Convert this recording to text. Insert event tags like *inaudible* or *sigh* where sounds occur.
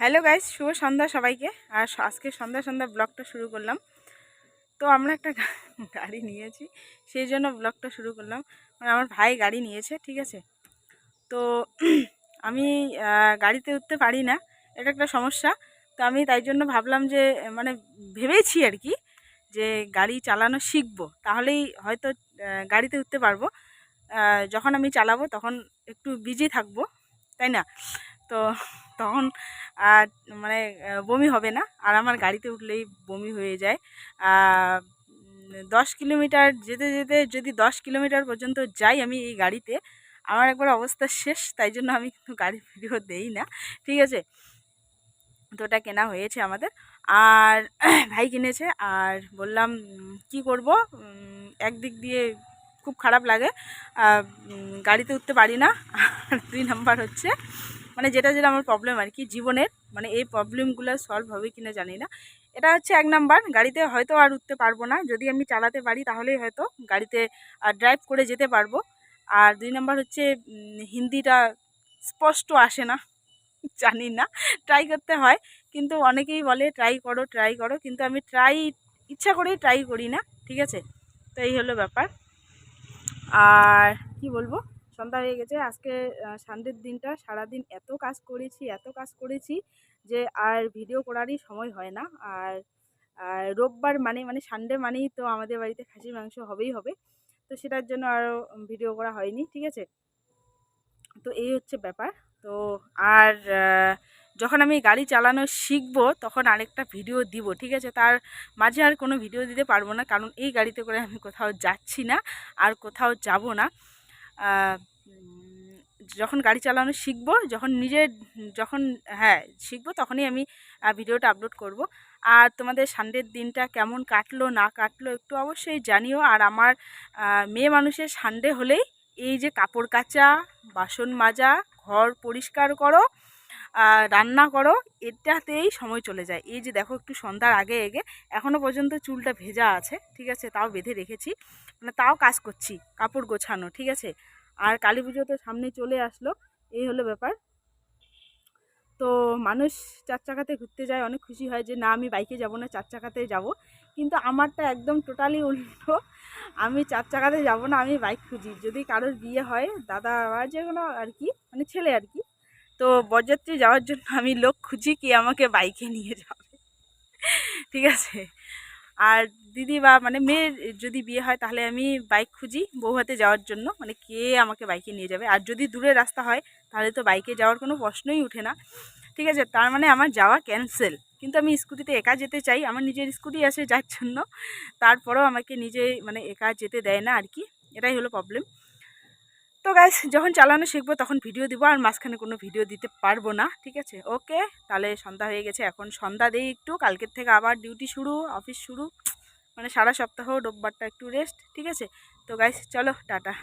Hello guys, শুভ সন্ধ্যা সবাইকে। আর আজকে সন্ধ্যা সন্ধ্যা ব্লগটা শুরু করলাম। তো আমরা একটা *laughs* গাড়ি নিয়েছি, সেই জন্য ব্লগটা শুরু করলাম। মানে আমার ভাই গাড়ি নিয়েছে, ঠিক আছে? তো *clears throat* আমি গাড়িতে উঠতে পারি না, এটা একটা সমস্যা। তো আমি তাই জন্য ভাবলাম যে মানে ভেবেছি আর কি, যে গাড়ি চালানো শিখব। তাহলেই হয়তো গাড়িতে উঠতে পারব। যখন আমি চালাবো তখন একটু বিজি থাকব, তাই না? তো তখন আর মানে বমি হবে না। আর আমার গাড়িতে উঠলেই বমি হয়ে যায়। দশ কিলোমিটার যেতে যেতে যদি দশ কিলোমিটার পর্যন্ত যাই আমি এই গাড়িতে, আমার একবার অবস্থা শেষ, তাই জন্য আমি কিন্তু গাড়ির ভিডিও দেই না। ঠিক আছে? তো ওটা কেনা হয়েছে আমাদের। আর *clears throat* ভাই কিনেছে, আর বললাম কি করব? একদিক দিয়ে খুব খারাপ লাগে। গাড়িতে উঠতে পারি না। *laughs* আর দুই নাম্বার হচ্ছে মানে যেটা যেটা আমার প্রবলেম আর কি, জীবনের মানে এই প্রবলেমগুলো সলভ হবে কিনা জানি না। এটা হচ্ছে এক নাম্বার গাড়িতে হয়তো আর উঠতে পারব না। যদি আমি চালাতে পারি তাহলেই হয়তো গাড়িতে ড্রাইভ করে যেতে পারব। আর দুই নাম্বার হচ্ছে হিন্দিটা স্পষ্ট আসে না, জানি না ট্রাই করতে হয়। কিন্তু অনেকেই বলে ট্রাই করো ট্রাই করো। কিন্তু আমি ট্রাই ইচ্ছা করেই ট্রাই করি না, ঠিক আছে? তো এই হলো ব্যাপার। আর কি বলব? সন্ধ্যা হয়ে গেছে। আজকে সানডের দিনটা সারাদিন এত কাজ করেছি, এত কাজ করেছি যে আর ভিডিও করারই সময় হয় না। আর রোববার মানে মানে সানডে মানেই তো আমাদের বাড়িতে খাসির মাংস হবেই হবে। তো সেটার জন্য আরও ভিডিও করা হয়নি, ঠিক আছে? তো এই হচ্ছে ব্যাপার। তো আর যখন আমি গাড়ি চালানো শিখব তখন আরেকটা ভিডিও দিব, ঠিক আছে? তার মাঝে আর কোনো ভিডিও দিতে পারব না, কারণ এই গাড়িতে করে আমি কোথাও যাচ্ছি না, আর কোথাও যাব না। যখন গাড়ি চালানো শিখব, যখন নিজের, যখন হ্যাঁ শিখব তখনই আমি ভিডিওটা আপলোড করব। আর তোমাদের সানডের দিনটা কেমন কাটলো, না কাটলো একটু অবশ্যই জানিও। আর আমার মেয়ে মানুষের সানডে হলেই এই যে কাপড় কাচা, বাসন মাজা, ঘর পরিষ্কার করো রান্না করো, এটাতেই সময় চলে যায়। এই যে দেখো একটু সন্ধ্যার আগে এগে এখনও পর্যন্ত চুলটা ভেজা আছে, ঠিক আছে, তাও বেঁধে রেখেছি। মানে তাও কাজ করছি, কাপড় গোছানো, ঠিক আছে? আর কালী পুজো তো সামনে চলে আসলো, এই হলো ব্যাপার। তো মানুষ চার চাকাতে ঘুরতে যায়, অনেক খুশি হয় যে না, আমি বাইকে যাব না, চার চাকাতে যাব। কিন্তু আমারটা একদম টোটালি উল্টো। আমি চার চাকাতে যাব না, আমি বাইক খুঁজি। যদি কারোর বিয়ে হয়, দাদা বা যে কোনো আর কি মানে ছেলে আর কি, তো বরযাত্রী যাওয়ার জন্য আমি লোক খুঁজি কি আমাকে বাইকে নিয়ে যাবে। ঠিক আছে? আর দিদি বা মানে মেয়ের যদি বিয়ে হয়, তাহলে আমি বাইক খুঁজি বউ হাতে যাওয়ার জন্য। মানে কে আমাকে বাইকে নিয়ে যাবে? আর যদি দূরের রাস্তা হয়, তাহলে তো বাইকে যাওয়ার কোনো প্রশ্নই উঠে না। ঠিক আছে? তার মানে আমার যাওয়া ক্যান্সেল কিন্তু আমি স্কুটিতে একা যেতে চাই। আমার নিজের স্কুটি আছে যার জন্য। তারপরেও আমাকে নিজে মানে একা যেতে দেয় না আর কি। এটাই হলো প্রবলেম তো গাইস যখন চালানো শিখব তখন ভিডিও দিব আর মাঝখানে কোনো ভিডিও দিতে পারব না, ঠিক আছে? ওকে তাহলে সন্ধ্যা হয়ে গেছে, এখন সন্ধ্যা দেই একটু, কালকের থেকে আবার ডিউটি শুরু অফিস শুরু মানে সারা সপ্তাহ রোববারটা একটু রেস্ট ঠিক আছে? তো গাইস চলো, টাটা।